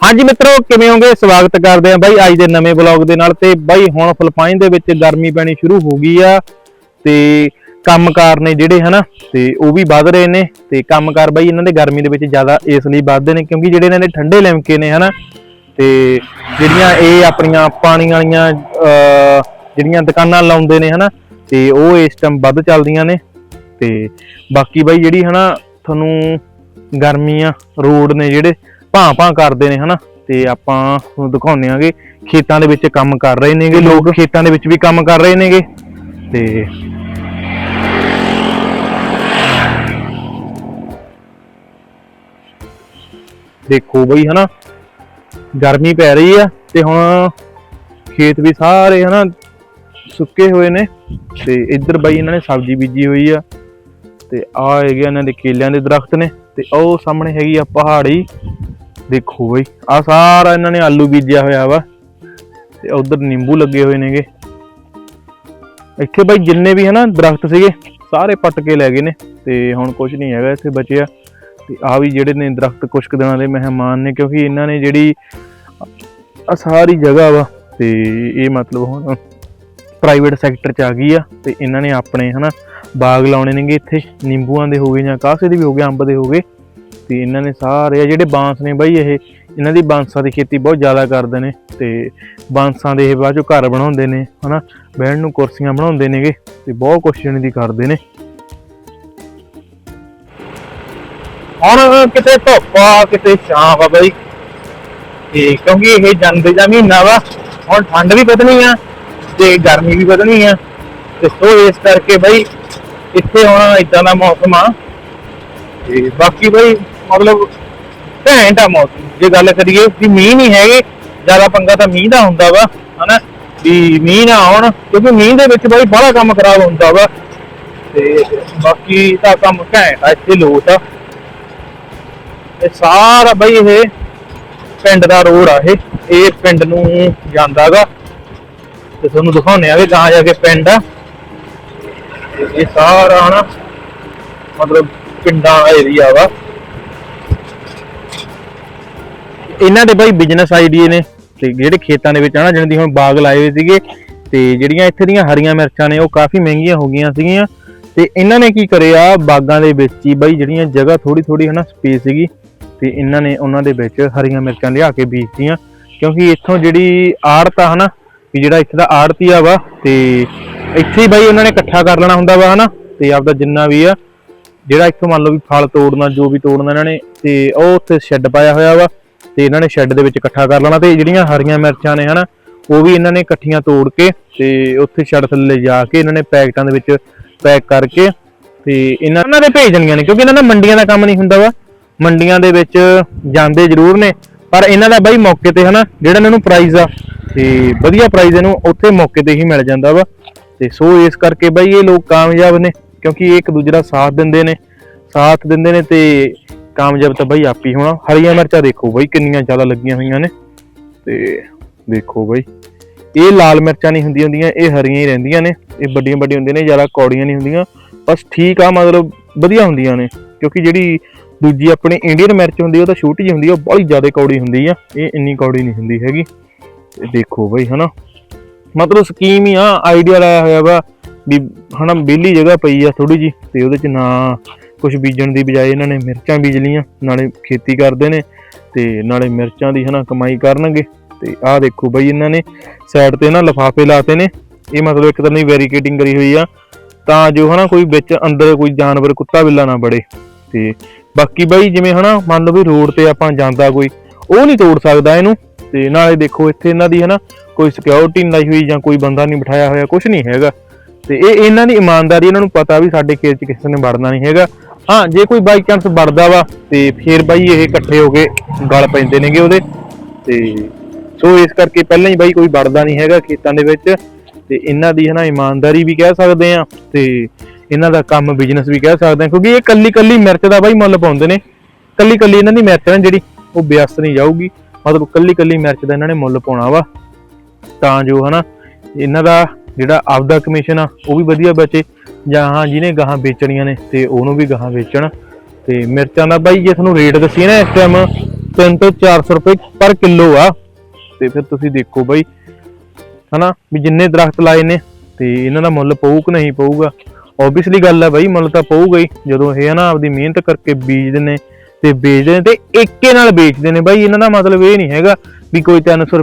ਹਾਂਜੀ ਮਿੱਤਰੋ ਕਿਵੇਂ ਹੋਗੇ? ਸਵਾਗਤ ਕਰਦੇ ਆਂ ਬਾਈ ਅੱਜ ਦੇ ਨਵੇਂ ਬਲੌਗ ਦੇ ਨਾਲ ਤੇ ਬਾਈ ਹੁਣ ਫਿਲਪਾਈਨ ਦੇ ਵਿੱਚ ਗਰਮੀ ਪੈਣੀ ਸ਼ੁਰੂ ਹੋ ਗਈ ਆ ਤੇ ਕੰਮਕਾਰ ਨੇ ਜਿਹੜੇ ਹਨਾ ਤੇ ਉਹ ਵੀ ਵੱਧ ਰਹੇ ਨੇ ਤੇ ਕੰਮਕਾਰ ਬਾਈ ਇਹਨਾਂ ਦੇ ਗਰਮੀ ਦੇ ਵਿੱਚ ਜ਼ਿਆਦਾ ਇਸ ਲਈ ਵੱਧਦੇ ਨੇ ਕਿਉਂਕਿ ਜਿਹੜੇ ਇਹਨਾਂ ਦੇ ਠੰਡੇ ਲਿਮਕੇ ਨੇ ਹਨਾ ਤੇ ਜਿਹੜੀਆਂ ਇਹ ਆਪਣੀਆਂ ਪਾਣੀ ਵਾਲੀਆਂ ਅਹ, ਜਿਹੜੀਆਂ ਦੁਕਾਨਾਂ ਲਾਉਂਦੇ ਨੇ ਹਨਾ ਤੇ ਉਹ ਇਸ ਟਾਈਮ ਵੱਧ ਚੱਲਦੀਆਂ ਨੇ ਤੇ ਬਾਕੀ ਬਾਈ ਜਿਹੜੀ ਹਨਾ ਤੁਹਾਨੂੰ ਗਰਮੀਆਂ ਰੋਡ ਨੇ ਜਿਹੜੇ ਭਾਂ ਭਾਂ ਕਰਦੇ ਨੇ ਹਨਾ? ਤੇ ਆਪਾਂ ਤੁਹਾਨੂੰ ਦਿਖਾਉਂਦੇ ਆਂਗੇ ਖੇਤਾਂ ਦੇ ਵਿੱਚ ਕੰਮ ਕਰ ਰਹੇ ਨੇਗੇ ਲੋਕ ਖੇਤਾਂ ਦੇ ਵਿੱਚ ਵੀ ਕੰਮ ਕਰ ਰਹੇ ਨੇਗੇ। ਤੇ ਦੇਖੋ ਬਈ ਹਨਾ? ਗਰਮੀ ਪੈ ਰਹੀ ਆ ਤੇ ਹੁਣ ਖੇਤ ਵੀ ਸਾਰੇ ਹਨਾ ਸੁੱਕੇ ਹੋਏ ਨੇ। ਤੇ ਇੱਧਰ ਬਈ ਇਹਨਾਂ ਨੇ ਸਬਜ਼ੀ ਬੀਜੀ ਹੋਈ ਆ। ਤੇ ਆ ਹੈਗੇ ਇਹਨਾਂ ਦੇ ਕੇਲਿਆਂ ਦੇ ਦਰਖਤ ਨੇ। ਤੇ ਉਹ ਸਾਹਮਣੇ ਹੈਗੀ ਆ ਪਹਾੜੀ। ਦੇਖੋ ਬਈ ਆ ਸਾਰਾ ਇਹਨਾਂ ਨੇ ਆਲੂ ਬੀਜਿਆ ਹੋਇਆ ਵਾ ਤੇ ਉਧਰ ਨਿੰਬੂ ਲੱਗੇ ਹੋਏ ਨੇਗੇ। ਇੱਥੇ ਬਾਈ ਜਿੰਨੇ ਵੀ ਹਨਾ ਦਰਖਤ ਸੀਗੇ, ਸਾਰੇ ਪੱਟ ਕੇ ਲੈ ਗਏ ਨੇ ਤੇ ਹੁਣ ਕੁਝ ਨਹੀਂ ਹੈਗਾ ਇੱਥੇ ਬਚਿਆ। ਤੇ ਆ ਵੀ ਜਿਹੜੇ ਨੇ ਦਰਖਤ ਕੁਛ ਕੁ ਦਿਨਾਂ ਦੇ ਮਹਿਮਾਨ ਨੇ, ਕਿਉਂਕਿ ਇਹਨਾਂ ਨੇ ਜਿਹੜੀ ਆ ਸਾਰੀ ਜਗ੍ਹਾ ਵਾ ਤੇ ਇਹ ਮਤਲਬ ਹੁਣ ਪ੍ਰਾਈਵੇਟ ਸੈਕਟਰ ਚ ਆ ਗਈ ਆ ਤੇ ਇਹਨਾਂ ਨੇ ਆਪਣੇ ਹਨਾ ਬਾਗ ਲਾਉਣੇ ਨੇਗੇ ਇੱਥੇ। ਨਿੰਬੂਆਂ ਦੇ ਹੋਗੇ ਜਾਂ ਕਾਸੇ ਦੇ ਵੀ ਹੋਗੇ ਅੰਬ ਦੇ ਹੋਗੇ ਤੇ ਇਹਨਾਂ ਨੇ ਸਾਰੇ ਜਿਹੜੇ ਬਾਂਸ ਨੇ ਬਾਈ ਇਹ, ਇਹਨਾਂ ਦੀ ਬਾਂਸਾਂ ਦੀ ਖੇਤੀ ਬਹੁਤ ਜ਼ਿਆਦਾ ਕਰਦੇ ਨੇ ਤੇ ਬਾਂਸਾਂ ਦੇ ਇਹ ਬਾਅਦ ਚੋਂ ਘਰ ਬਣਾਉਂਦੇ ਨੇ, ਹਨਾ? ਬਹਿਣ ਨੂੰ ਕੁਰਸੀਆਂ ਬਣਾਉਂਦੇ ਨੇਗੇ ਤੇ ਬਹੁਤ ਕੁਛ ਜਣੇ ਦੀ ਕਰਦੇ ਨੇ। ਹੁਣ ਕਿਤੇ ਧੁੱਪ ਆ, ਕਿਤੇ ਛਾਂ ਵਾ ਬਾਈ। ਤੇ ਕਿਉਂਕਿ ਇਹ ਜਨਵਰੀ ਦਾ ਮਹੀਨਾ ਵਾ, ਹੁਣ ਠੰਡ ਵੀ ਵਧਣੀ ਆ ਤੇ ਗਰਮੀ ਵੀ ਵਧਣੀ ਆ। ਤੇ ਸੋ ਇਸ ਕਰਕੇ ਬਾਈ, ਇੱਥੇ ਹੁਣ ਇਦਾਂ ਦਾ ਮੌਸਮ ਆ। ਤੇ ਬਾਕੀ ਬਾਈ ਮਤਲਬ ਘੈਂਟ ਆ ਮੌਸਮ। ਜੇ ਗੱਲ ਕਰੀਏ ਵੀ ਮੀਂਹ ਨਹੀਂ ਹੈਗੇ, ਜ਼ਿਆਦਾ ਪੰਗਾ ਤਾਂ ਮੀਂਹ ਦਾ ਹੁੰਦਾ ਵਾ, ਹਨਾ? ਵੀ ਮੀਂਹ ਨਾ ਆਉਣ, ਕਿਉਂਕਿ ਮੀਂਹ ਦੇ ਵਿੱਚ ਬਾਈ ਬੜਾ ਕੰਮ ਖਰਾਬ ਹੁੰਦਾ ਵਾ। ਤੇ ਬਾਕੀ ਤਾਂ ਕੰਮ ਘੈਂਟ ਆ, ਇੱਥੇ ਲੋਟ ਆ। ਇਹ ਸਾਰਾ ਬਈ ਇਹ ਪਿੰਡ ਦਾ ਰੋਡ ਆ ਇਹ ਇਹ ਪਿੰਡ ਨੂੰ ਜਾਂਦਾਗਾ ਤੇ ਤੁਹਾਨੂੰ ਦਿਖਾਉਣੇ ਆ ਕਿ ਗਾਂ ਜਾ ਕੇ ਪਿੰਡ ਆ। ਤੇ ਇਹ ਸਾਰਾ ਨਾ ਮਤਲਬ ਪਿੰਡਾਂ ਏਰੀਆ ਵਾ। ਇਹਨਾਂ ਦੇ ਬਾਈ ਬਿਜ਼ਨਸ ਆਈਡੀਏ ਨੇ ਤੇ ਜਿਹੜੇ ਖੇਤਾਂ ਦੇ ਵਿੱਚ ਆ ਨਾ ਜਿਹਨਾਂ ਦੀ ਹੁਣ ਬਾਗ ਲਾਏ ਹੋਏ ਸੀਗੇ ਤੇ ਜਿਹੜੀਆਂ ਇੱਥੇ ਦੀਆਂ ਹਰੀਆਂ ਮਿਰਚਾਂ ਨੇ, ਉਹ ਕਾਫੀ ਮਹਿੰਗੀਆਂ ਹੋ ਗਈਆਂ ਸੀਗੀਆਂ। ਤੇ ਇਹਨਾਂ ਨੇ ਕੀ ਕਰਿਆ, ਬਾਗਾਂ ਦੇ ਵਿੱਚ ਹੀ ਬਾਈ ਜਿਹੜੀਆਂ ਜਗ੍ਹਾ ਥੋੜੀ ਥੋੜੀ ਹਨਾ ਸਪੇਸ ਸੀਗੀ, ਤੇ ਇਹਨਾਂ ਨੇ ਉਹਨਾਂ ਦੇ ਵਿੱਚ ਹਰੀਆਂ ਮਿਰਚਾਂ ਲਿਆ ਕੇ ਬੀਜਤੀਆਂ। ਕਿਉਂਕਿ ਇੱਥੋਂ ਜਿਹੜੀ ਆੜਤ ਆ ਹਨਾ, ਵੀ ਜਿਹੜਾ ਇੱਥੇ ਦਾ ਆੜਤੀ ਆ ਵਾ, ਤੇ ਇੱਥੇ ਹੀ ਬਾਈ ਉਹਨਾਂ ਨੇ ਇਕੱਠਾ ਕਰ ਲੈਣਾ ਹੁੰਦਾ ਵਾ ਹਨਾ, ਤੇ ਆਪਦਾ ਜਿੰਨਾ ਵੀ ਆ, ਜਿਹੜਾ ਇੱਥੋਂ ਮੰਨ ਲਓ ਵੀ ਫਲ ਤੋੜਨਾ, ਜੋ ਵੀ ਤੋੜਨਾ ਇਹਨਾਂ ਨੇ, ਤੇ ਉਹ ਉੱਥੇ ਸ਼ੈੱਡ ਪਾਇਆ ਹੋਇਆ ਵਾ। ਤੇ ਇਹਨਾਂ ਨੇ ਸ਼ੈੱਡ ਦੇ ਵਿੱਚ ਇਕੱਠਾ ਕਰ ਲੈਣਾ ਤੇ ਜਿਹੜੀਆਂ ਹਰੀਆਂ ਮਿਰਚਾਂ ਨੇ, ਹਨਾ, ਉਹ ਵੀ ਇਹਨਾਂ ਨੇ ਇਕੱਠੀਆਂ ਤੋੜ ਕੇ ਤੇ ਉੱਥੇ ਸ਼ੈੱਡ ਥੱਲੇ ਜਾ ਕੇ ਇਹਨਾਂ ਨੇ ਪੈਕਟਾਂ ਦੇ ਵਿੱਚ ਪੈਕ ਕਰਕੇ ਤੇ ਇਹਨਾਂ ਦੇ ਭੇਜ ਦੇਣੀਆਂ ਨੇ, ਕਿਉਂਕਿ ਇਹਨਾਂ ਦਾ ਮੰਡੀਆਂ ਦਾ ਕੰਮ ਨਹੀਂ ਹੁੰਦਾ ਵਾ। ਮੰਡੀਆਂ ਦੇ ਵਿੱਚ ਜਾਂਦੇ ਜ਼ਰੂਰ ਨੇ, ਪਰ ਇਹਨਾਂ ਦਾ ਬਾਈ ਮੌਕੇ ਤੇ, ਹਨਾ, ਜਿਹੜਾ ਇਹਨਾਂ ਨੂੰ ਪ੍ਰਾਈਜ਼ ਆ, ਤੇ ਵਧੀਆ ਪ੍ਰਾਈਜ਼ ਇਹਨੂੰ ਉੱਥੇ ਮੌਕੇ ਤੇ ਹੀ ਮਿਲ ਜਾਂਦਾ ਵਾ। ਤੇ ਸੋ ਇਸ ਕਰਕੇ ਬਾਈ ਇਹ ਲੋਕ ਕਾਮਯਾਬ ਨੇ, ਕਿਉਂਕਿ ਇਹ ਇੱਕ ਦੂਜੇ ਦਾ ਸਾਥ ਦਿੰਦੇ ਨੇ, ਸਾਥ ਦਿੰਦੇ ਨੇ ਤੇ ਕਾਮਯਾਬ ਤਾਂ ਬਾਈ ਆਪ ਹੀ ਹੋਣਾ। ਹਰੀਆਂ ਮਿਰਚਾਂ ਦੇਖੋ ਬਾਈ ਕਿੰਨੀਆਂ ਜ਼ਿਆਦਾ ਲੱਗੀਆਂ ਹੋਈਆਂ ਨੇ। ਤੇ ਦੇਖੋ ਬਾਈ, ਇਹ ਲਾਲ ਮਿਰਚਾਂ ਨਹੀਂ ਹੁੰਦੀਆਂ ਹੁੰਦੀਆਂ, ਇਹ ਹਰੀਆਂ ਹੀ ਰਹਿੰਦੀਆਂ ਨੇ। ਇਹ ਵੱਡੀਆਂ ਵੱਡੀਆਂ ਹੁੰਦੀਆਂ ਨੇ, ਜ਼ਿਆਦਾ ਕੌੜੀਆਂ ਨਹੀਂ ਹੁੰਦੀਆਂ। ਬਸ ਠੀਕ ਆ, ਮਤਲਬ ਵਧੀਆ ਹੁੰਦੀਆਂ ਨੇ। ਕਿਉਂਕਿ ਜਿਹੜੀ ਦੂਜੀ ਆਪਣੀ ਇੰਡੀਅਨ ਮਿਰਚ ਹੁੰਦੀ ਉਹ ਤਾਂ ਛੋਟੀ ਜਿਹੀ ਹੁੰਦੀ ਆ, ਉਹ ਬੜੀ ਜ਼ਿਆਦਾ ਕੌੜੀ ਹੁੰਦੀ ਆ। ਇਹ ਇੰਨੀ ਕੌੜੀ ਨਹੀਂ ਹੁੰਦੀ ਹੈਗੀ। ਤੇ ਦੇਖੋ ਬਈ, ਹਨਾ। ਮਤਲਬ ਸਕੀਮ ਹੀ ਆ ਆਈਡੀਆ ਲਾਇਆ ਹੋਇਆ ਵਾ ਵੀ, ਹਨਾ, ਵਿਹਲੀ ਜਗ੍ਹਾ ਪਈ ਆ ਥੋੜੀ ਜੀ ਤੇ ਉਹਦੇ ਚ ਨਾ ਕੁਝ ਬੀਜਣ ਦੀ ਬਜਾਏ ਇਹਨਾਂ ਨੇ ਮਿਰਚਾਂ ਬੀਜ ਲੀਆਂ ਨਾਲੇ ਖੇਤੀ ਕਰਦੇ ਨੇ ਤੇ ਨਾਲੇ ਮਿਰਚਾਂ ਦੀ ਹਨਾ ਕਮਾਈ ਕਰਨਗੇ ਤੇ ਆਹ ਦੇਖੋ ਬਈ ਇਹਨਾਂ ਨੇ ਸਾਈਡ ਤੇ ਨਾ ਲਫਾਫੇ ਲਾਤੇ ਨੇ, ਇਹ ਮਤਲਬ ਇੱਕ ਤਰ੍ਹਾਂ ਦੀ ਵੈਰੀਕੇਟਿੰਗ ਕਰੀ ਹੋਈ ਆ, ਤਾਂ ਜੋ ਹਨਾ ਕੋਈ ਵਿੱਚ ਅੰਦਰ ਕੋਈ ਜਾਨਵਰ, ਕੁੱਤਾ ਬਿੱਲਾ ਨਾ ਬੜੇ ਤੇ ਬਾਕੀ ਬਾਈ ਜਿਵੇਂ ਹਨਾ ਮੰਨ ਲਓ ਵੀ ਰੋਡ ਤੇ ਆਪਾਂ ਜਾਂਦਾ ਕੋਈ, ਉਹ ਨਹੀਂ ਤੋੜ ਸਕਦਾ ਇਹਨੂੰ ਤੇ ਨਾਲੇ ਦੇਖੋ ਇੱਥੇ ਇਹਨਾਂ ਦੀ ਹਨਾ ਕੋਈ ਸਿਕਿਉਰਿਟੀ ਨਹੀਂ ਲਾਈ ਹੋਈ ਜਾਂ ਕੋਈ ਬੰਦਾ ਨਹੀਂ ਬਿਠਾਇਆ ਹੋਇਆ ਕੁਝ ਨਹੀਂ ਹੈਗਾ ਤੇ ਇਹ ਇਹਨਾਂ ਦੀ ਇਮਾਨਦਾਰੀ, ਇਹਨਾਂ ਨੂੰ ਪਤਾ ਵੀ ਸਾਡੇ ਖੇਤ 'ਚ ਕਿਸੇ ਨੇ ਵੜਨਾ ਨਹੀਂ ਹੈਗਾ। ਹਾਂ, ਜੇ ਕੋਈ ਬਾਈ ਚਾਂਸ ਵੜਦਾ ਵਾ ਤੇ ਫੇਰ ਬਾਈ ਇਹ ਇਕੱਠੇ ਹੋ ਕੇ ਗਲ ਪੈਂਦੇ ਨੇਗੇ ਉਹਦੇ। ਤੇ ਸੋ ਇਸ ਕਰਕੇ ਪਹਿਲਾਂ ਹੀ ਬਾਈ ਕੋਈ ਵੜਦਾ ਨਹੀਂ ਹੈਗਾ ਖੇਤਾਂ ਦੇ ਵਿੱਚ। ਤੇ ਇਹਨਾਂ ਦੀ ਹਨਾ ਇਮਾਨਦਾਰੀ ਵੀ ਕਹਿ ਸਕਦੇ ਆ ਤੇ ਇਹਨਾਂ ਦਾ ਕੰਮ ਬਿਜ਼ਨਸ ਵੀ ਕਹਿ ਸਕਦੇ ਆ ਕਿਉਂਕਿ ਇਹ ਕੱਲੀ ਕੱਲੀ ਮਿਰਚ ਦਾ ਬਾਈ ਮੁੱਲ ਪਾਉਂਦੇ ਨੇ। ਕੱਲੀ ਕੱਲੀ ਇਹਨਾਂ ਦੀ ਮਿਰਚ ਨਾ ਜਿਹੜੀ ਉਹ ਵਿਅਸਤ ਨਹੀਂ ਜਾਊਗੀ। ਮਤਲਬ ਕੱਲੀ ਕੱਲੀ ਮਿਰਚ ਦਾ ਇਹਨਾਂ ਨੇ ਮੁੱਲ ਪਾਉਣਾ ਵਾ। ਤਾਂ ਜੋ ਹਨਾ ਇਹਨਾਂ ਦਾ ਜਿਹੜਾ ਆਪਦਾ ਕਮਿਸ਼ਨ ਆ, ਉਹ ਵੀ ਵਧੀਆ ਬਚੇ। ਜਾਂ ਹਾਂ ਜਿਹਨੇ ਗਾਹਾਂ ਵੇਚਣੀਆਂ ਨੇ ਤੇ ਉਹਨੂੰ ਵੀ ਗਾਹਾਂ ਵੇਚਣ। ਤੇ ਮਿਰਚਾਂ ਦਾ ਬਾਈ ਜੇ ਤੁਹਾਨੂੰ ਰੇਟ ਦੱਸੀਏ ਨਾ ਇਸ ਟਾਈਮ 3 ਤੋਂ 400 ਰੁਪਏ ਪਰ ਕਿਲੋ ਆ। ਤੇ ਫਿਰ ਤੁਸੀਂ ਦੇਖੋ ਬਾਈ, ਹਨਾ, ਵੀ ਜਿੰਨੇ ਦਰਖਤ ਲਾਏ ਨੇ ਤੇ ਇਹਨਾਂ ਦਾ ਮੁੱਲ ਪਊ ਕਿ ਨਹੀਂ ਪਊਗਾ। ਓਬਵੀਅਸਲੀ ਗੱਲ ਹੈ ਬਾਈ, ਮੁੱਲ ਤਾਂ ਪਊਗਾ ਹੀ। ਜਦੋਂ ਇਹ ਹਨਾ ਆਪਦੀ ਮਿਹਨਤ ਕਰਕੇ ਬੀਜਦੇ ਨੇ ਤੇ ਵੇਚਦੇ ਨੇ ਤੇ ਏਕੇ ਨਾਲ ਵੇਚਦੇ ਨੇ ਬਾਈ। ਇਹਨਾਂ ਦਾ ਮਤਲਬ ਇਹ ਨਹੀਂ ਹੈਗਾ ਵੀ ਕੋਈ 300